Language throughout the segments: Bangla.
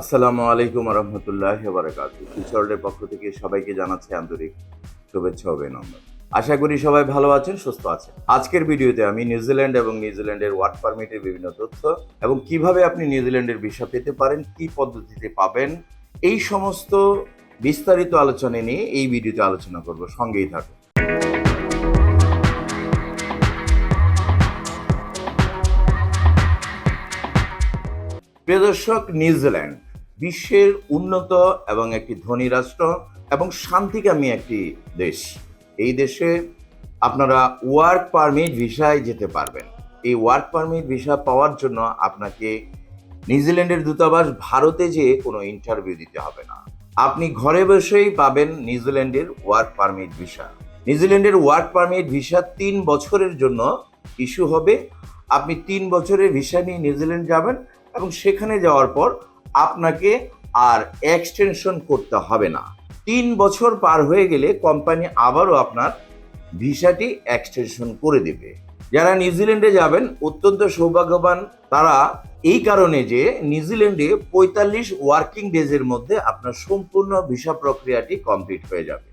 আসসালামু আলাইকুম রহমতুল্লাহ বারাকাত কিশোরের পক্ষ থেকে সবাইকে জানাচ্ছি আন্তরিক শুভেচ্ছা অভিনন্দন। আশা করি সবাই ভালো আছেন, সুস্থ আছেন। আজকের ভিডিওতে আমি নিউজিল্যান্ড এবং নিউজিল্যান্ডের ওয়ার্ক পারমিটের বিভিন্ন তথ্য এবং কীভাবে আপনি নিউজিল্যান্ডের ভিসা পেতে পারেন, কি পদ্ধতিতে পাবেন, এই সমস্ত বিস্তারিত আলোচনা নিয়ে এই ভিডিওতে আলোচনা করব। সঙ্গেই থাকুন। প্রিয় দর্শক নিউজিল্যান্ড বিশ্বের উন্নত এবং একটি ধনী রাষ্ট্র এবং শান্তিকামী একটি দেশ। এই দেশে আপনারা ওয়ার্ক পারমিট ভিসায় যেতে পারবেন। এই ওয়ার্ক পারমিট ভিসা পাওয়ার জন্য আপনাকে নিউজিল্যান্ডের দূতাবাস ভারতে যেয়ে কোনো ইন্টারভিউ দিতে হবে না। আপনি ঘরে বসেই পাবেন নিউজিল্যান্ডের ওয়ার্ক পারমিট ভিসা। নিউজিল্যান্ডের ওয়ার্ক পারমিট ভিসা তিন বছরের জন্য ইস্যু হবে। আপনি তিন বছরের ভিসা নিয়ে নিউজিল্যান্ড যাবেন এবং সেখানে যাওয়ার পর আপনাকে আর এক্সটেনশন করতে হবে না। তিন বছর পার হয়ে গেলে কোম্পানি আবারও আপনার ভিসাটি এক্সটেনশন করে দেবে। যারা নিউজিল্যান্ডে যাবেন, অত্যন্ত সৌভাগ্যবান তারা এই কারণে যে নিউজিল্যান্ডে পঁয়তাল্লিশ ওয়ার্কিং ডেজের মধ্যে আপনার সম্পূর্ণ ভিসা প্রক্রিয়াটি কমপ্লিট হয়ে যাবে।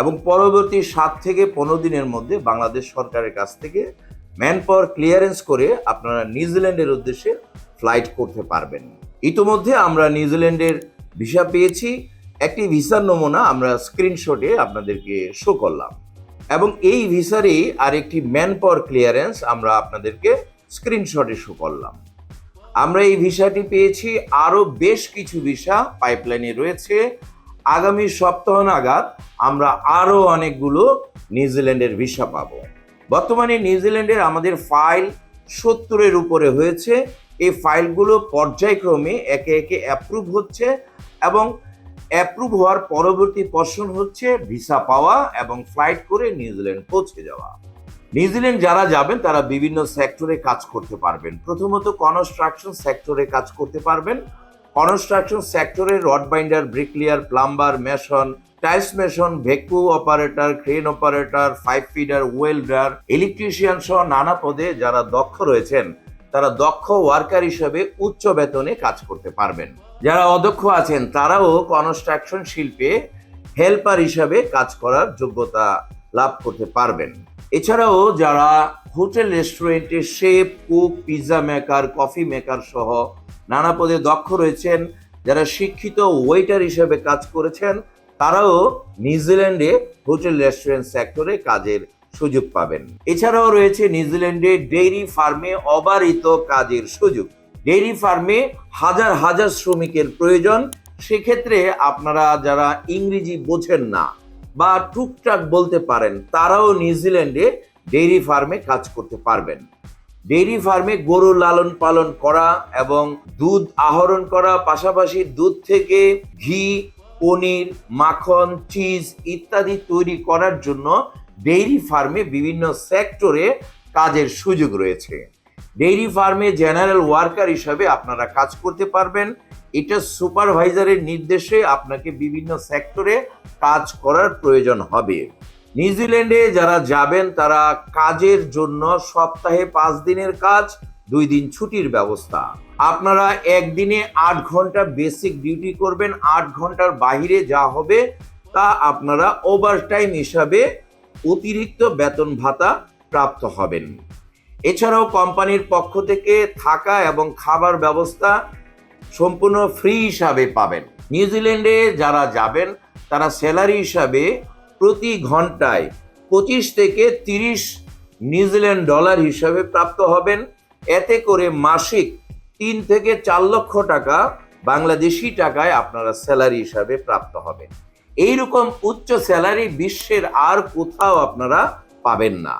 এবং পরবর্তী সাত থেকে পনেরো দিনের মধ্যে বাংলাদেশ সরকারের কাছ থেকে ম্যান পাওয়ার ক্লিয়ারেন্স করে আপনারা নিউজিল্যান্ডের উদ্দেশ্যে ফ্লাইট করতে পারবেন। ইতোমধ্যে আমরা নিউজিল্যান্ডের ভিসা পেয়েছি। একটি ভিসার নমুনা আমরা স্ক্রিনশটে আপনাদেরকে শো করলাম। এবং এই ভিসারই আরেকটি ম্যান পাওয়ার ক্লিয়ারেন্স আমরা আপনাদেরকে স্ক্রিনশটে শো করলাম। আমরা এই ভিসাটি পেয়েছি। আরও বেশ কিছু ভিসা পাইপলাইনে রয়েছে। আগামী সপ্তাহ নাগাদ আমরা আরও অনেকগুলো নিউজিল্যান্ডের ভিসা পাবো। বর্তমানে নিউজিল্যান্ডের আমাদের ফাইল সত্তরের উপরে হয়েছে। এই ফাইলগুলো পর্যায়ক্রমে একে একে অ্যাপ্রুভ হচ্ছে এবং অ্যাপ্রুভ হওয়ার পরবর্তী পর্ষণ হচ্ছে ভিসা পাওয়া এবং ফ্লাইট করে নিউজিল্যান্ড পৌঁছে যাওয়া। নিউজিল্যান্ড যারা যাবেন, তারা বিভিন্ন সেক্টরে কাজ করতে পারবেন। প্রথমত কনস্ট্রাকশন সেক্টরে কাজ করতে পারবেন। কনস্ট্রাকশন সেক্টরে rod binder bricklayer plumber mason tiles mason ভেকু operator crane operator pipe fitter welder electrician সহ নানা পদে যারা দক্ষ রয়েছেন তারা দক্ষ ওয়ার্কার হিসেবে উচ্চ বেতনে কাজ করতে পারবেন। যারা অদক্ষ আছেন, তারাও কনস্ট্রাকশন শিল্পে হেল্পার হিসাবে কাজ করার যোগ্যতা লাভ করতে পারবেন। এছাড়াও যারা হোটেল, রেস্টুরেন্টে chef, cook pizza maker, coffee maker সহ নানা পদে দক্ষ রয়েছেন, যারা শিক্ষিত ওয়েটার হিসেবে কাজ করেছেন, তারাও নিউজিল্যান্ডে হোটেল, রেস্টুরেন্ট সেক্টরে কাজের সুযোগ পাবেন। এছাড়াও রয়েছে নিউজিল্যান্ডে ডেইরি ফার্মে অবারিত কাজের সুযোগ। ডেইরি ফার্মে হাজার হাজার শ্রমিকের প্রয়োজন। সেক্ষেত্রে আপনারা যারা ইংরেজি বোঝেন না বা টুকটাক বলতে পারেন, তারাও নিউজিল্যান্ডে ডেইরি ফার্মে কাজ করতে পারবেন। ডেইরি ফার্মে গরু লালন পালন করা এবং দুধ আহরণ করা, পাশাপাশি দুধ থেকে ঘি, পনির, মাখন, চিজ ইত্যাদি তৈরি করার জন্য ডেইরি ফার্মে বিভিন্ন সেক্টরে কাজের সুযোগ রয়েছে। ডেইরি ফার্মে জেনারেল ওয়ার্কার হিসাবে আপনারা কাজ করতে পারবেন। এটা সুপারভাইজারের নির্দেশে আপনাকে বিভিন্ন সেক্টরে কাজ করার প্রয়োজন হবে। নিউজিল্যান্ডে যারা যাবেন, তারা কাজের জন্য সপ্তাহে পাঁচ দিনের কাজ, দুই দিন ছুটির ব্যবস্থা। আপনারা একদিনে আট ঘণ্টা বেসিক ডিউটি করবেন, আট ঘণ্টার বাইরে যা হবে তা আপনারা ওভারটাইম হিসাবে অতিরিক্ত বেতন ভাতা প্রাপ্ত হবেন। এছাড়াও কোম্পানির পক্ষ থেকে থাকা এবং খাবার ব্যবস্থা সম্পূর্ণ ফ্রি হিসাবে পাবেন। নিউজিল্যান্ডে যারা যাবেন, তারা স্যালারি হিসাবে প্রতি ঘন্টায় পঁচিশ থেকে তিরিশ নিউজিল্যান্ড ডলার হিসাবে প্রাপ্ত হবেন। এতে করে মাসিক তিন থেকে চার লক্ষ টাকা বাংলাদেশি টাকায় আপনারা স্যালারি হিসাবে প্রাপ্ত হবেন। এইরকম উচ্চ স্যালারি বিশ্বের আর কোথাও আপনারা পাবেন না।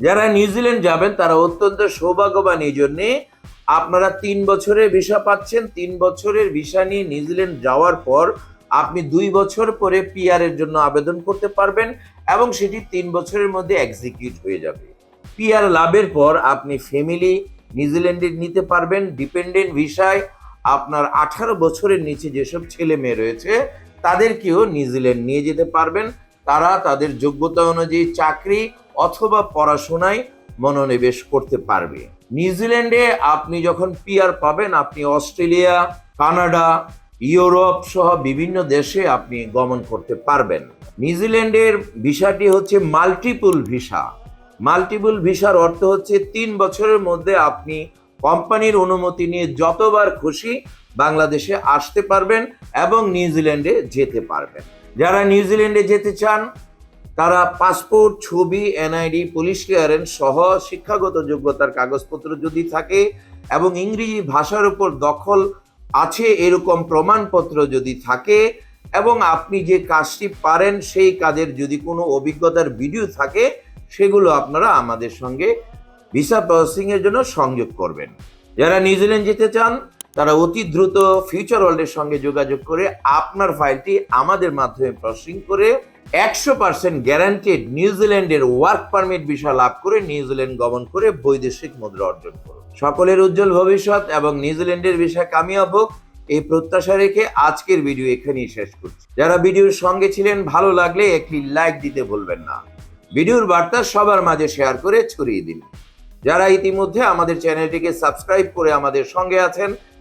যারা নিউজিল্যান্ড যাবেন, তারা অত্যন্ত সৌভাগ্যবান। এই জন্যে আপনারা তিন বছরের ভিসা পাচ্ছেন। তিন বছরের ভিসা নিয়ে নিউজিল্যান্ড যাওয়ার পর আপনি দুই বছর পরে পিআর এর জন্য আবেদন করতে পারবেন এবং সেটি তিন বছরের মধ্যে এক্সিকিউট হয়ে যাবে। পিআর লাভের পর আপনি ফ্যামিলি নিউজিল্যান্ডে নিতে পারবেন। ডিপেন্ডেন্ট ভিসায় আপনার আঠারো বছরের নিচে যেসব ছেলে মেয়ে রয়েছে তাদেরকেও নিউজিল্যান্ড নিয়ে যেতে পারবেন। তারা তাদের যোগ্যতা অনুযায়ী চাকরি অথবা পড়াশোনায় মনোনিবেশ করতে পারবে। নিউজিল্যান্ডে আপনি যখন পিআর পাবেন, আপনি অস্ট্রেলিয়া, কানাডা, ইউরোপ সহ বিভিন্ন দেশে আপনি গমন করতে পারবেন। নিউজিল্যান্ডের ভিসাটি হচ্ছে মাল্টিপুল ভিসা। মাল্টিপুল ভিসার অর্থ হচ্ছে তিন বছরের মধ্যে আপনি কোম্পানির অনুমতি নিয়ে যতবার খুশি বাংলাদেশে আসতে পারবেন এবং নিউজিল্যান্ডে যেতে পারবেন। যারা নিউজিল্যান্ডে যেতে চান, তারা পাসপোর্ট, ছবি, এনআইডি, পুলিশ ক্লিয়ারেন্স সহ শিক্ষাগত যোগ্যতার কাগজপত্র যদি থাকে এবং ইংরেজি ভাষার উপর দখল আছে এরকম প্রমাণপত্র যদি থাকে এবং আপনি যে কাজটি পারেন, সেই কাজের যদি কোনো অভিজ্ঞতার ভিডিও থাকে, সেগুলো আপনারা আমাদের সঙ্গে ভিসা প্রসেসিং এর জন্য সংযোগ করবেন। যারা নিউজিল্যান্ড যেতে চান তারা অতি দ্রুত ফিউচার ওয়ার্ল্ডের সঙ্গে যোগাযোগ করে আপনার ফাইলটি আমাদের মাধ্যমে প্রসেসিং করে একশো পার্সেন্ট গ্যারান্টেড নিউজিল্যান্ডের ওয়ার্ক পারমিট বিষয় লাভ করে নিউজিল্যান্ড গমন করে বৈদেশিক মুদ্রা অর্জন করুন। সকলের উজ্জ্বল ভবিষ্যৎ এবং নিউজিল্যান্ডের বিষয় কামিয়াব হোক, এই প্রত্যাশা রেখে আজকের ভিডিও এখানেই শেষ করছি। যারা ভিডিওর সঙ্গে ছিলেন, ভালো লাগলে একটি লাইক দিতে ভুলবেন না। ভিডিওর বার্তা সবার মাঝে শেয়ার করে ছড়িয়ে দিন। যারা ইতিমধ্যে আমাদের চ্যানেলটিকে সাবস্ক্রাইব করে আমাদের সঙ্গে আছেন